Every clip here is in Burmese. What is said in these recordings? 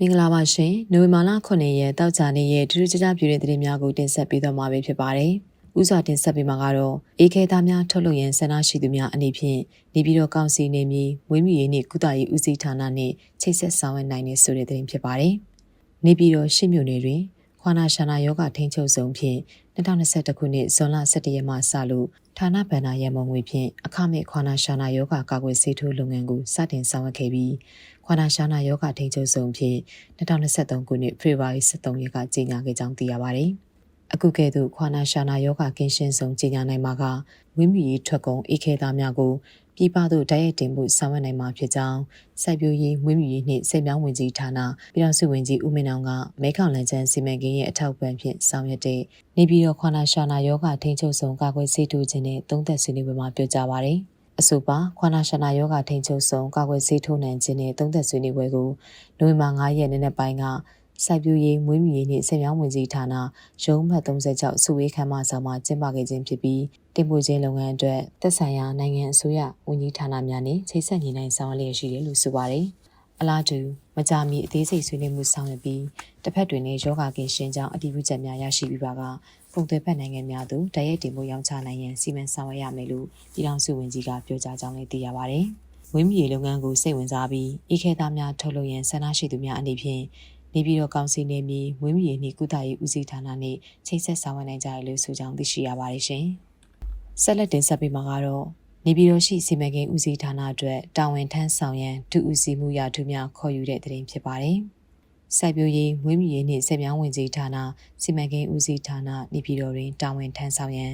မင်္ဂလာပါရှင်နိုဝင်ဘာလ9ရက်တောက်ကြနေ့ရဲ့ဒူးဒူးကြကြပြည့်တဲ့သတင်းများကိုတင်ဆက်ပေးသွားမှာဖြစ်ပါတယ်။ဥစွာတင်ဆက်ပေးမှာကတော့အေခေသားများထုတ်လုပ်ရန်ဆန္ဒရှိသူများအနေဖြင့်နေပြည်တော်ကောင်စီနေမည်ဝင်းမြူရေးနှင့်ကုသရေးဦးစီးဌာနနှင့်ချိတ်ဆက်ဆောင်ရွက်နိုင်တဲ့ဆိုတဲ့သတင်းဖြစ်ပါတယ်။နေပြည်တော်ရှစ်မြို့နယ်တွင် ခွာနာရှာနာယောဂထိန်းချုပ်ဆောင်ဖြင့်2021ခုနှစ်ဇွန်လ17ရက်မှစလို့ဌာနဗန္နာရမုံငွေဖြင့်အခမဲ့ခွာနာရှာနာယောဂကာကွယ်ဆေးထိုးလုပ်ငန်းကိုစတင်ဆောင်ရွက်ခဲ့ပြီးခွာနာရှာနာယောဂထိန်းချုပ်ဆောင်ဖြင့်2023ခုနှစ်ဖေဖော်ဝါရီ23ရက်ကကြေညာခဲ့ကြောင်းသိရပါတယ်။အခုကဲ့သို့ခွာနာရှာနာယောဂကင်းရှင်းဆုံးကြေညာနိုင်မှာကဝင်းမြူရေးထွက်ကုန်အေခေသားများကို ပြည်ပသို့တိုက်ရိုက်တင်မှုဆောင်ရွက်နိုင်မှာဖြစ်ကြောင်းစိုက်ပျိုးရေးမွေးမြူရေးနှင့်စိတ်ပြောင်းဝင်ကြီးဌာနပြည်ထောင်စုဝင်ကြီးဦးမင်းအောင်ကမဲခေါင်လန်ချန်းစီမံကိန်းရဲ့အထောက်ပံ့ဖြင့်ဆောင်ရွက်တဲ့နေပြည်တော်ခွာနာရှာနာယောဂထိန်းချုပ်ဆောင်ကာကွယ်ဆေးတူခြင်းနဲ့သုံးသက်ဆွေးနွေးပွဲမှာပြောကြားပါရယ်အဆိုပါခွာနာရှာနာယောဂထိန်းချုပ်ဆောင်ကာကွယ်ဆေးထိုးနှံခြင်းနဲ့သုံးသက်ဆွေးနွေးပွဲကိုနိုဝင်ဘာ9ရက်နေ့နေ့ပိုင်းက စိုက်ပျိုးရေးမွေးမြူရေးနှင့်ဆက်ပြောင်းဝင်ကြီးဌာနရုံးမှတ်36စုဝေးခမ်းမဆောင်မှာကျင်းပခဲ့ခြင်းဖြစ်ပြီးတင်ပို့ခြင်းလုပ်ငန်းအတွက်သက်ဆိုင်ရာနိုင်ငံအစိုးရဝန်ကြီးဌာနများနဲ့ချိတ်ဆက်ညီနိုင်ဆောင်ရွက်လျက်ရှိတယ်လို့ဆိုပါတယ်။အလားတူမကြာမီအသေးစိတ်ဆွေးနွေးမှုဆောင်ရွက်ပြီးတစ်ဖက်တွင်လည်းယောဂကင်ရှင်ကြောင့်အတည်ပြုချက်များရရှိပြီးပါကပုံသွဲဖက်နိုင်ငံများသို့တရက်တင်မှုရောင်းချနိုင်ရန်စီမံဆောင်ရွက်ရမယ်လို့ပြည်ထောင်စုဝန်ကြီးကပြောကြားကြောင်းလည်းသိရပါတယ်။ဝင်းမြေလုပ်ငန်းကိုစိတ်ဝင်စားပြီးဤခဲသားများထုတ်လုပ်ရန်ဆန္ဒရှိသူများအနေဖြင့် နေပြည်တော်ကောင်စီနေမီမွေးမြူရေးနှင့်ကုသရေးဦးစီးဌာနနှင့်ချိတ်ဆက်ဆောင်ရွက်နိုင်ကြရလို့ဆိုကြောင်းသိရှိရပါတယ်ရှင်။ဆက်လက်တင်ဆက်ပေးမှာကတော့နေပြည်တော်ရှိစီမံကိန်းဦးစီးဌာနအတွက်တာဝန်ထမ်းဆောင်ရန်ဒုဦးစီးမှုရာထူးများခေါ်ယူတဲ့တင်ဖြစ်ပါတယ်။စိုက်ပျိုးရေးမွေးမြူရေးနှင့်ဆက်ပြောင်းဝင်ကြီးဌာနစီမံကိန်းဦးစီးဌာနနေပြည်တော်တွင်တာဝန်ထမ်းဆောင်ရန်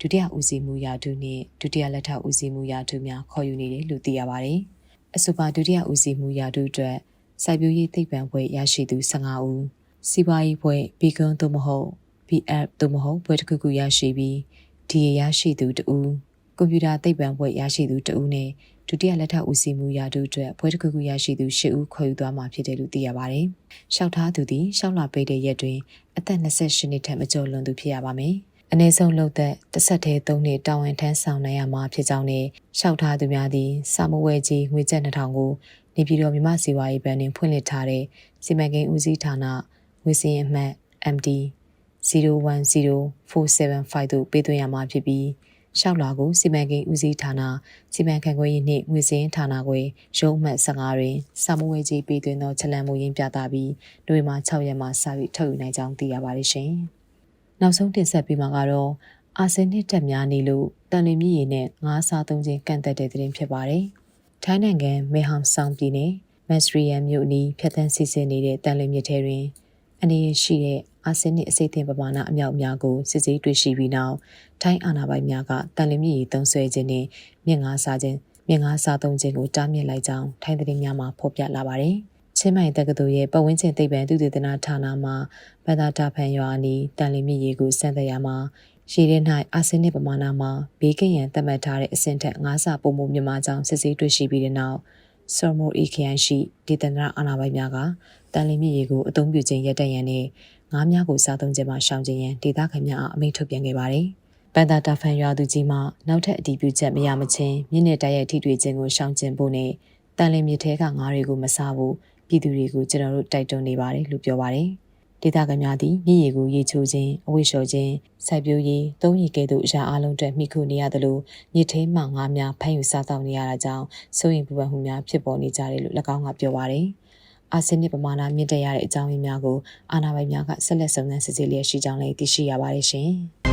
ဒုတိယဦးစီးမှုရာထူးနှင့်ဒုတိယလက်ထောက်ဦးစီးမှုရာထူးများခေါ်ယူနေတယ်လို့သိရပါတယ်။အဆိုပါဒုတိယဦးစီးမှုရာထူးအတွက် စိုက်ပျိုးရေးသိပ္ပံဘွဲ့ရရှိသူ15ဦးစီးပွားရေးဘွဲ့ဘီကွန်သို့မဟုတ် BF သို့မဟုတ်ဘွဲ့တစ်ခုခုရရှိပြီး DA ရရှိသူ2ဦးကွန်ပျူတာသိပ္ပံဘွဲ့ရရှိသူ2ဦးနဲ့ဒုတိယလက်ထောက်ဦးစီးမှုရာထူးအတွက်ဘွဲ့တစ်ခုခုရရှိသူ10ဦးခေါ်ယူသွားမှာဖြစ်တယ်လို့သိရပါတယ်။ရှောက်ထားသူသည်ရှောက်လာပေးတဲ့ရက်တွင်အသက်28နှစ်ထက်မကျော်လွန်သူဖြစ်ရပါမယ်။အနည်းဆုံးလောက်သက်တစ်ဆက်တည်း၃နှစ်တာဝန်ထမ်းဆောင်နိုင်ရမှာဖြစ်ကြောင်းနဲ့ရှောက်ထားသူများသည်စာမဝဲကြီးငွေကျပ်2000ကို နေပြည်တော်မြမစီဝါရေးဘဏ်တွင်ဖွင့်လှစ်ထားတဲ့စီမံကိန်းဦးစီးဌာနငွေစည်းအမှတ် MD 010475တို့ပေးသွင်းရမှာဖြစ်ပြီးရှောက်လာကိုစီမံကိန်းဦးစီးဌာနစီမံခန့်ခွဲရေးနှင့်ငွေစည်းဌာနခွဲရုံးမှတ်15တွင်စာမဝေးကြီးပေးသွင်းသောချက်လန်မှုရင်းပြသပြီးနိုဝင်ဘာ6ရက်မှစပြီးထုတ်ယူနိုင်ကြောင်းသိရပါတယ်ရှင်။နောက်ဆုံးတင်ဆက်ပေးမှာကတော့အာဆင်နစ်တက်များနေလို့တန်လင်းမြည်ရည်နဲ့ငါးစားသုံးခြင်းကန့်သက်တဲ့တဲ့တင်ဖြစ်ပါတယ်။ ထိုင်းနိုင်ငံမေဟမ်ဆောင်ပြည်နယ်မက်စရီယမ်မြို့နီးဖြတ်သန်းစစ်ဆေးနေတဲ့တန်လင်းမြစ်ထဲတွင်အနေရရှိတဲ့အာဆင်းနစ်အစိတ်အသင့်ပမာဏအမြောက်အများကိုစစ်ဆေးတွေ့ရှိပြီးနောက်ထိုင်းအာဏာပိုင်များကတန်လင်းမြစ်ရီသုံးဆွဲခြင်းနဲ့မြင့်ငါးစားခြင်းမြင့်ငါးစားသုံးခြင်းကိုတားမြစ်လိုက်ကြောင်းထိုင်းသတင်းများမှာဖော်ပြလာပါတယ်။ချင်းမိုင်တက္ကသိုလ်ရဲ့ပတ်ဝန်းကျင်သိပ္ပံသုတေသနဌာနမှဗန္ဒတာဖန်ရွာအနီးတန်လင်းမြစ်ရီကိုစမ်းသပ်ရမှာ ရေထဲ၌အာဆင်းနစ်ပမာဏမှာဘေးကင်းရန်သတ်မှတ်ထားတဲ့အဆင့်ထက်ငါးဆပုံမှုမြင့်မားကြောင်းစစ်ဆေးတွေ့ရှိပြီးတဲ့နောက်ဆော်မိုအီခရိုင်ရှိဒေသနာအာဏာပိုင်များကတန်လင်းမြစ်ရေကိုအသုံးပြုခြင်းရပ်တန့်ရန်နဲ့ငါးများကိုစားသုံးခြင်းမှရှောင်ခြင်းရန်ဒေသခံများအားအမိန့်ထုတ်ပြန်ခဲ့ပါတယ်။ပန်တာတာဖန်ရွာသူကြီးမှနောက်ထပ်အတည်ပြုချက်မရမချင်းမြင့်နဲ့တိုက်ရိုက်ထိတွေ့ခြင်းကိုရှောင်ကျဉ်ဖို့နဲ့တန်လင်းမြစ်ထဲကငါးတွေကိုမစားဖို့ပြည်သူတွေကိုကျွန်တော်တို့တိုက်တွန်းနေပါတယ်လို့ပြောပါတယ်။ ဒေသခံများသည်မြစ်ရေကိုရေချိုးခြင်းအဝိလျှော်ခြင်းစိုက်ပျိုးရေးသုံးရည်ကဲ့သို့အရာအလုံးအတွက်မိခုနေရသလိုမြစ်ထဲမှငါးများဖမ်းယူစားတောက်နေရတာကြောင့်စိုးရင်ပူပန်မှုများဖြစ်ပေါ်နေကြတယ်လို့၎င်းကပြောပါတယ်။အာဆင်နစ်ပမာဏမြင့်တက်ရတဲ့အကြောင်းရင်းများကိုအာဏာပိုင်များကဆက်လက်စုံစမ်းစစ်ဆေးလျက်ရှိကြောင်းလည်းသိရှိရပါတယ်ရှင်။